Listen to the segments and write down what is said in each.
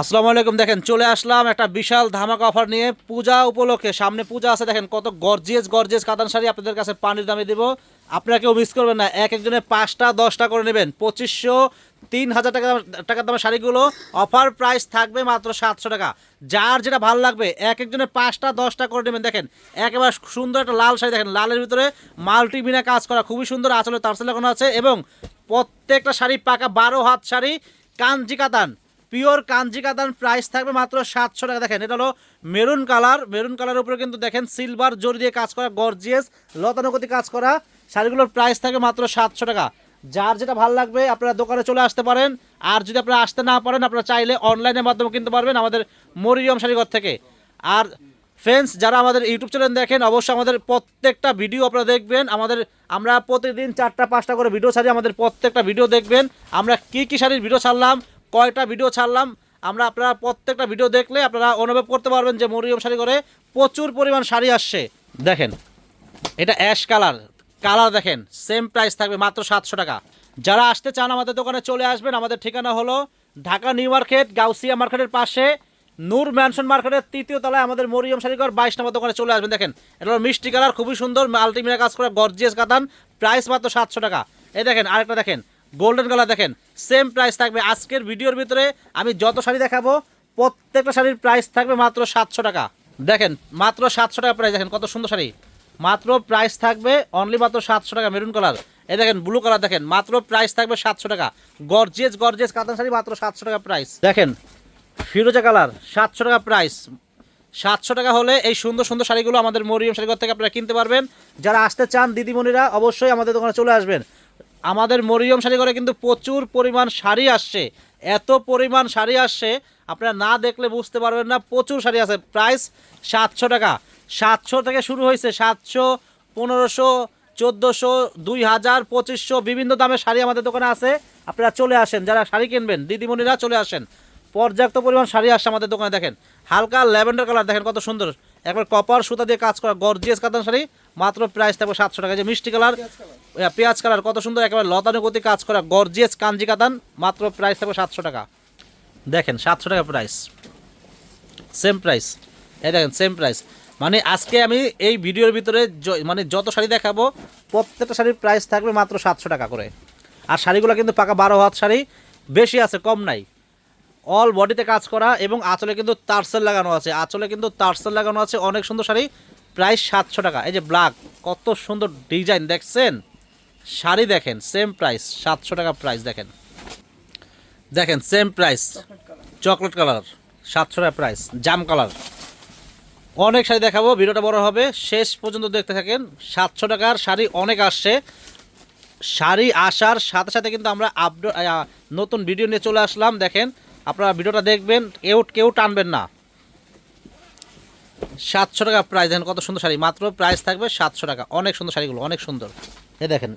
আসসালামু আলাইকুম, দেখেন চলে আসলাম একটা বিশাল ধামাকা অফার নিয়ে। পূজা উপলক্ষে, সামনে পূজা আছে, দেখেন কত গর্জিয়াস গর্জিয়াস কাতান শাড়ি আপনাদের কাছে পানির দামে দেবো। আপনারা কেউ মিস করবেন না, এক একজনের পাঁচটা, দশটা করে নেবেন। পঁচিশশো, তিন হাজার টাকা টাকার দামের শাড়িগুলো, অফার প্রাইস থাকবে মাত্র সাতশো টাকা। যার যেটা ভালো লাগবে, এক একজনের পাঁচটা, দশটা করে নেবেন। দেখেন, একেবারে সুন্দর একটা লাল শাড়ি, দেখেন, লালের ভিতরে মাল্টিমিনা কাজ করা, খুবই সুন্দর আসলে তারসেল লাগানো আছে এবং প্রত্যেকটা শাড়ি পাকা বারো হাত শাড়ি, কাঞ্জি কাতান। পিওর কাঞ্জি কাতান প্রাইস থাকবে মাত্র সাতশো টাকা। দেখেন, এটা হলো মেরুন কালার মেরুন কালারের উপরে কিন্তু দেখেন সিলভার জোর দিয়ে কাজ করা গর্জিয়াস লতানুগতি কাজ করা। শাড়িগুলোর প্রাইস থাকবে মাত্র সাতশো টাকা। যার যেটা ভালো লাগবে, আপনারা দোকানে চলে আসতে পারেন। আর যদি আপনারা আসতে না পারেন, আপনারা চাইলে অনলাইনের মাধ্যমে কিনতে পারবেন আমাদের মরিয়ম শাড়িঘর থেকে। আর ফ্রেন্ডস যারা আমাদের ইউটিউব চ্যানেল দেখেন, অবশ্যই আমাদের প্রত্যেকটা ভিডিও আপনারা দেখবেন। আমাদের, আমরা প্রতিদিন চারটা পাঁচটা করে ভিডিও ছাড়ি, আমাদের প্রত্যেকটা ভিডিও দেখবেন। আমরা কি কি শাড়ির ভিডিও ছাড়লাম কয়টা ভিডিও ছাড়লাম। আমরা আপনারা প্রত্যেকটা ভিডিও দেখলে আপনারা অনুভব করতে পারবেন যে মরিয়ম শাড়ি করে প্রচুর পরিমাণ শাড়ি আসছে। দেখেন, এটা অ্যাশ কালার কালার দেখেন সেম প্রাইস থাকবে মাত্র সাতশো টাকা। যারা আসতে চান আমাদের দোকানে চলে আসবেন, আমাদের ঠিকানা হলো ঢাকা নিউ মার্কেট, গাউসিয়া মার্কেটের পাশে, নূর ম্যানশন মার্কেটের তৃতীয় তলায় আমাদের মরিয়ম শাড়িঘর বাইশ নম্বর দোকানে চলে আসবেন। দেখেন, এটা হলো মিষ্টি কালার খুবই সুন্দর আলটিমিনা কাজ করে গর্জিয়াস কাতান প্রাইস মাত্র সাতশো টাকা। এই দেখেন, আরেকটা দেখেন গোল্ডেন কালার দেখেন সেম প্রাইস থাকবে। আজকের ভিডিওর ভিতরে আমি যত শাড়ি দেখাবো, প্রত্যেকটা শাড়ির প্রাইস থাকবে মাত্র সাতশো টাকা। দেখেন, মাত্র সাতশো টাকা প্রাইস দেখেন কত সুন্দর শাড়ি। মাত্র প্রাইস থাকবে অনলি মাত্র সাতশো টাকা মেরুন কালার এই দেখেন ব্লু কালার দেখেন, মাত্র প্রাইস থাকবে সাতশো টাকা। গর্জেস গর্জেস কাতান শাড়ি, মাত্র সাতশো টাকা প্রাইস দেখেন, ফিরোজা কালার, সাতশো টাকা প্রাইস সাতশো টাকা হলে এই সুন্দর সুন্দর শাড়িগুলো আমাদের মরিয়ম শাড়িঘর থেকে আপনারা কিনতে পারবেন। যারা আসতে চান, দিদিমণিরা অবশ্যই আমাদের দোকানে চলে আসবেন। আমাদের মরিয়ম শাড়িঘরে কিন্তু প্রচুর পরিমাণ শাড়ি আসছে। এত পরিমাণ শাড়ি আসছে, আপনারা না দেখলে বুঝতে পারবেন না, প্রচুর শাড়ি আছে। প্রাইস সাতশো টাকা। সাতশো থেকে শুরু হয়েছে সাতশো, পনেরোশো, চোদ্দোশো, দুই হাজার, পঁচিশশো, বিভিন্ন দামের শাড়ি আমাদের দোকানে আছে। আপনারা চলে আসেন, যারা শাড়ি কিনবেন, দিদিমণিরা চলে আসেন। পর্যাপ্ত পরিমাণ শাড়ি আসছে আমাদের দোকানে, দেখেন। হালকা ল্যাভেন্ডার কালার, দেখেন কত সুন্দর। একবার কপার সুতা দিয়ে কাজ করা গর্জিয়াস কাতান শাড়ি মাত্র প্রাইস থাকবে সাতশো টাকা। যে মিষ্টি কালার পেঁয়াজ কালার। কত সুন্দর একেবারে লতানুগতি কাজ করা গর্জিয়াস কাঞ্জি কাতান মাত্র প্রাইস থাকবে সাতশো টাকা। দেখেন সাতশো টাকা প্রাইস সেম প্রাইস এই দেখেন সেম প্রাইস মানে আজকে আমি এই ভিডিওর ভিতরে মানে যত শাড়ি দেখাবো প্রত্যেকটা শাড়ির প্রাইস থাকবে মাত্র সাতশো টাকা করে। আর শাড়িগুলো কিন্তু পাকা বারো হাত শাড়ি বেশি আছে কম নাই। অল বডিতে কাজ করা এবং আঁচলে কিন্তু তারসেল লাগানো আছে। আঁচলে কিন্তু তারসেল লাগানো আছে অনেক সুন্দর শাড়ি প্রাইস সাতশো টাকা। এই যে ব্ল্যাক কত সুন্দর ডিজাইন দেখছেন? শাড়ি দেখেন সেম প্রাইস সাতশো টাকা প্রাইস দেখেন। দেখেন সেম প্রাইস চকলেট কালার সাতশো টাকা প্রাইস জাম কালার অনেক শাড়ি দেখাবো, ভিডিওটা বড় হবে। শেষ পর্যন্ত দেখতে থাকেন, সাতশো টাকার শাড়ি অনেক আসছে। শাড়ি আসার সাথে সাথে কিন্তু আমরা আপডেট নতুন ভিডিও নিয়ে চলে আসলাম, দেখেন। আপনারা ভিডিওটা দেখবেন, কেউ কেউ টানবেন না। সাতশো টাকা প্রাইস দেখেন কত সুন্দর শাড়ি। মাত্র প্রাইস থাকবে সাতশো টাকা। অনেক সুন্দর শাড়িগুলো, অনেক সুন্দর। এ দেখেন,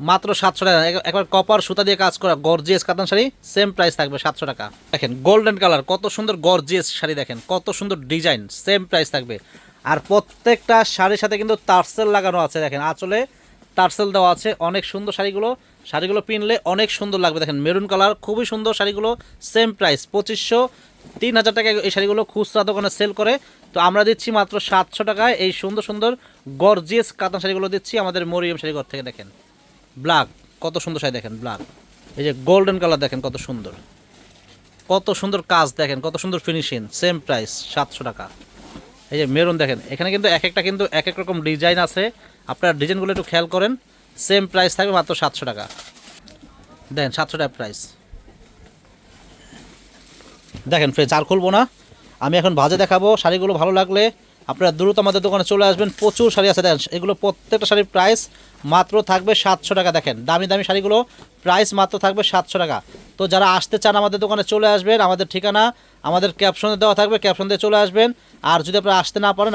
মাত্র সাতশো টাকা। এক- একবার কপার সুতা দিয়ে কাজ করা গর্জিয়াস কাতান শাড়ি সেম প্রাইস থাকবে সাতশো টাকা। দেখেন গোল্ডেন কালার কত সুন্দর গর্জিয়াস শাড়ি দেখেন, কত সুন্দর ডিজাইন সেম প্রাইস থাকবে। আর প্রত্যেকটা শাড়ির সাথে কিন্তু তারসেল লাগানো আছে, দেখেন, আঁচলে তারসেল দেওয়া আছে, অনেক সুন্দর শাড়িগুলো। শাড়িগুলো পিনলে অনেক সুন্দর লাগবে। দেখেন, মেরুন কালার, খুবই সুন্দর শাড়িগুলো সেম প্রাইস পঁচিশশো তিন হাজার টাকা এই শাড়িগুলো খুচরা দোকানে সেল করে। তো আমরা দিচ্ছি মাত্র সাতশো টাকায় এই সুন্দর সুন্দর গর্জিয়াস কাতান শাড়িগুলো দিচ্ছি আমাদের মরিয়ম শাড়িঘর থেকে, দেখেন। ব্ল্যাক, কত সুন্দর শাড়ি দেখেন, ব্ল্যাক। এই যে গোল্ডেন কালার দেখেন, কত সুন্দর। কত সুন্দর কাজ দেখেন, কত সুন্দর ফিনিশিং সেম প্রাইস সাতশো টাকা। এই যে মেরুন দেখেন, এখানে কিন্তু এক একটা কিন্তু এক এক রকম ডিজাইন আছে। আপনার ডিজাইনগুলো একটু খেয়াল করেন। সেম প্রাইস থাকবে মাত্র সাতশো টাকা। দেখেন সাতশো টাকা প্রাইস দেখেন ফ্রেন্ডস আর খুলবো না। আমি এখন ভাজে দেখাবো, শাড়িগুলো ভালো লাগলে আপনারা দ্রুত আমাদের দোকানে চলে আসবেন, প্রচুর শাড়ি আছে। দেখেন এগুলো প্রত্যেকটা শাড়ির প্রাইস মাত্র থাকবে সাতশো টাকা, দেখেন। দামি দামি শাড়িগুলো প্রাইস মাত্র থাকবে সাতশো টাকা। তো যারা আসতে চান আমাদের দোকানে চলে আসবেন, আমাদের ঠিকানা, আমাদের ক্যাপশনে দেওয়া থাকবে ক্যাপশন দিয়ে চলে আসবেন। আর যদি আপনারা আসতে না পারেন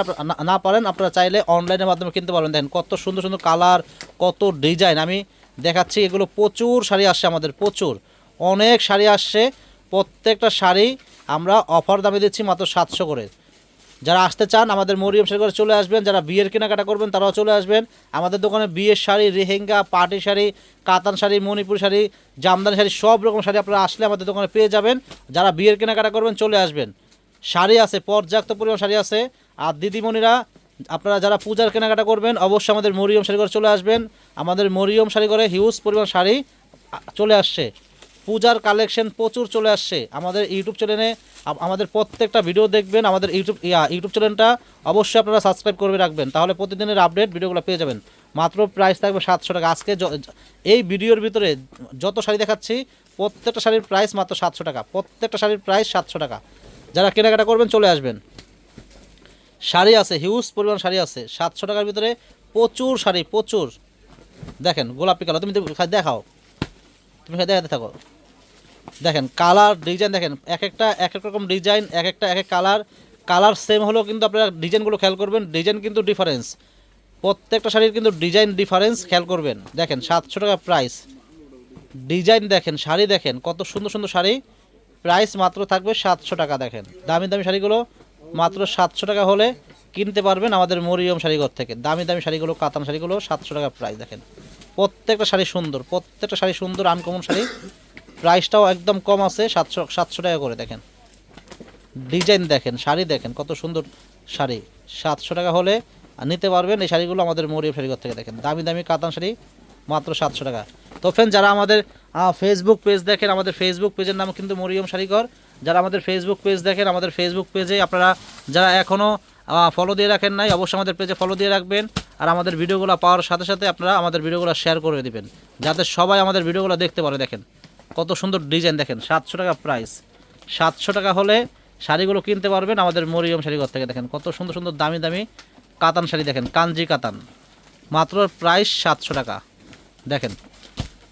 না পারেন, আপনারা চাইলে অনলাইনের মাধ্যমে কিনতে পারবেন। দেখেন কত সুন্দর সুন্দর কালার, কত ডিজাইন। আমি দেখাচ্ছি এগুলো প্রচুর শাড়ি আসছে আমাদের, প্রচুর। অনেক শাড়ি আসছে, প্রত্যেকটা শাড়ি আমরা অফার দামে দিচ্ছি মাত্র সাতশো করে। যারা আসতে চান, আমাদের মরিয়ম করে চলে আসবেন। যারা বিয়ের কেনাকাটা করবেন, তারাও চলে আসবেন। আমাদের দোকানে বিয়ের শাড়ি, রেহেঙ্গা পাটি শাড়ি, কাতান শাড়ি, মণিপুর শাড়ি, জামদানি শাড়ি, সব রকম শাড়ি আপনারা আসলে আমাদের দোকানে পেয়ে যাবেন। যারা বিয়ের কেনাকাটা করবেন, চলে আসবেন। শাড়ি আছে, পর্যাপ্ত পরিমাণ শাড়ি আছে। আর দিদিমণিরা, আপনারা যারা পূজার কেনাকাটা করবেন, অবশ্যই আমাদের মরিয়ম শাড়ি করে চলে আসবেন। আমাদের মরিয়ম শাড়ি করে হিউজ পরিমাণ শাড়ি চলে আসছে। পূজার কালেকশন প্রচুর চলে আসছে। আমাদের ইউটিউব চ্যানেলে আমাদের প্রত্যেকটা ভিডিও দেখবেন, আমাদের ইউটিউব ইউটিউব চ্যানেলটা অবশ্যই আপনারা সাবস্ক্রাইব করে রাখবেন। তাহলে প্রতিদিনের আপডেট ভিডিওগুলো পেয়ে যাবেন। মাত্র প্রাইস থাকবে সাতশো টাকা। আজকে এই ভিডিওর ভিতরে যত শাড়ি দেখাচ্ছি, প্রত্যেকটা শাড়ির প্রাইস মাত্র সাতশো টাকা। প্রত্যেকটা শাড়ির প্রাইস সাতশো টাকা। যারা কেনাকাটা করবেন, চলে আসবেন। শাড়ি আছে হিউজ পরিমাণ শাড়ি আছে। সাতশো টাকার ভিতরে প্রচুর শাড়ি, প্রচুর। দেখেন, গোলাপি কালার তুমি দেখাও। তুমি দেখাতে থাকো। দেখেন কালার ডিজাইন দেখেন, এক একটা, এক এক রকম ডিজাইন এক একটা, এক এক কালার কালার সেম হলেও কিন্তু আপনারা ডিজাইনগুলো খেয়াল করবেন ডিজাইন কিন্তু ডিফারেন্স প্রত্যেকটা শাড়ির কিন্তু ডিজাইন ডিফারেন্স খেয়াল করবেন। দেখেন, সাতশো টাকা প্রাইস ডিজাইন দেখেন, শাড়ি দেখেন, কত সুন্দর সুন্দর শাড়ি। প্রাইস মাত্র থাকবে সাতশো টাকা, দেখেন। দামি দামি শাড়িগুলো মাত্র সাতশো টাকা হলে কিনতে পারবেন আমাদের মরিয়ম শাড়িঘর থেকে। দামি দামি শাড়িগুলো, কাতান শাড়িগুলো সাতশো টাকা প্রাইস দেখেন। প্রত্যেকটা শাড়ি সুন্দর, প্রত্যেকটা শাড়ি সুন্দর আনকমন শাড়ি। প্রাইসটাও একদম কম আছে, সাতশো সাতশো টাকা করে দেখেন। ডিজাইন দেখেন, শাড়ি দেখেন, কত সুন্দর শাড়ি। সাতশো টাকা হলে নিতে পারবেন এই শাড়িগুলো আমাদের মরিয়ম শাড়িঘর থেকে দেখেন। দামি দামি কাতান শাড়ি, মাত্র সাতশো টাকা। তো ফ্রেন্ড যারা আমাদের ফেসবুক পেজ দেখেন, আমাদের ফেসবুক পেজের নাম কিন্তু মরিয়ম শাড়িঘর যারা আমাদের ফেসবুক পেজ দেখেন, আমাদের ফেসবুক পেজে আপনারা, যারা এখনও ফলো দিয়ে রাখেন নাই, অবশ্যই আমাদের পেজে ফলো দিয়ে রাখবেন। আর আমাদের ভিডিওগুলো পাওয়ার সাথে সাথে আপনারা আমাদের ভিডিওগুলো শেয়ার করে দিবেন। যাতে সবাই আমাদের ভিডিওগুলো দেখতে পারে, দেখেন। কত সুন্দর ডিজাইন দেখেন, সাতশো টাকা প্রাইস সাতশো টাকা হলে শাড়িগুলো কিনতে পারবেন আমাদের মরিয়ম শাড়িঘর থেকে দেখেন, কত সুন্দর সুন্দর দামি দামি কাতান শাড়ি দেখেন, কাঞ্জি কাতান। মাত্র প্রাইস সাতশো টাকা। দেখেন,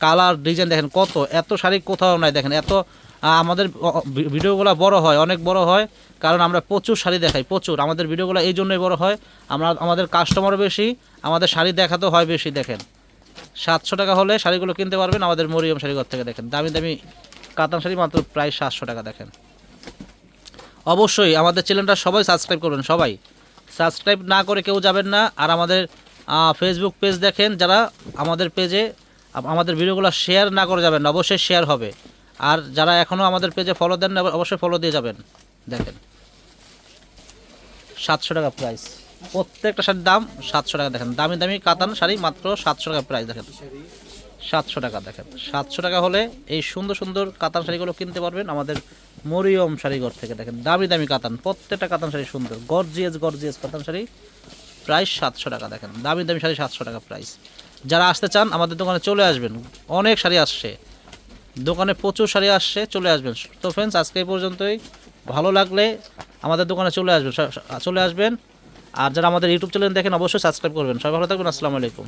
কালার, ডিজাইন দেখেন কত, এত শাড়ি কোথাও নাই দেখেন, এত আমাদের ভিডিওগুলো বড় হয়, অনেক বড় হয়, কারণ আমরা প্রচুর শাড়ি দেখাই, প্রচুর। আমাদের ভিডিওগুলো এই জন্যই বড় হয়, আমরা, আমাদের কাস্টমারও বেশি, আমাদের শাড়ি দেখাতেও হয় বেশি, দেখেন। সাতশো টাকা হলে শাড়িগুলো কিনতে পারবেন আমাদের মরিয়ম শাড়িঘর থেকে দেখেন। দামি দামি কাতান শাড়ি মাত্র প্রায় সাতশো টাকা দেখেন। অবশ্যই আমাদের চ্যানেলটা সবাই সাবস্ক্রাইব করবেন, সবাই। সাবস্ক্রাইব না করে কেউ যাবেন না, আর আমাদের ফেসবুক পেজ দেখেন যারা আমাদের পেজে আমাদের ভিডিওগুলো শেয়ার না করে যাবেন, অবশ্যই শেয়ার হবে। আর যারা এখনও আমাদের পেজে ফলো দেন না অবশ্যই ফলো দিয়ে যাবেন। দেখেন। সাতশো টাকা প্রাইস প্রত্যেকটা শাড়ির দাম সাতশো টাকা দেখেন। দামি দামি কাতান শাড়ি মাত্র সাতশো টাকা প্রাইস দেখেন। সাতশো টাকা দেখেন। সাতশো টাকা হলে এই সুন্দর সুন্দর কাতান শাড়িগুলো কিনতে পারবেন আমাদের মরিয়ম শাড়িঘর থেকে দেখেন। দামি দামি কাতান, প্রত্যেকটা কাতান শাড়ি সুন্দর। গর্জিয়াস গর্জিয়াস কাতান শাড়ি প্রাইস সাতশো টাকা দেখেন। দামি দামি শাড়ি সাতশো টাকা প্রাইস যারা আসতে চান আমাদের দোকানে চলে আসবেন। অনেক শাড়ি আসছে। দোকানে প্রচুর শাড়ি আসছে, চলে আসবেন। তো ফ্রেন্ডস আজকে এই পর্যন্তই। ভালো লাগলে আমাদের দোকানে চলে আসবেন। চলে আসবেন। আর যারা আমাদের ইউটিউব চ্যানেল দেখেন অবশ্যই সাবস্ক্রাইব করবেন। সবাই ভালো থাকবেন আসসালামু আলাইকুম।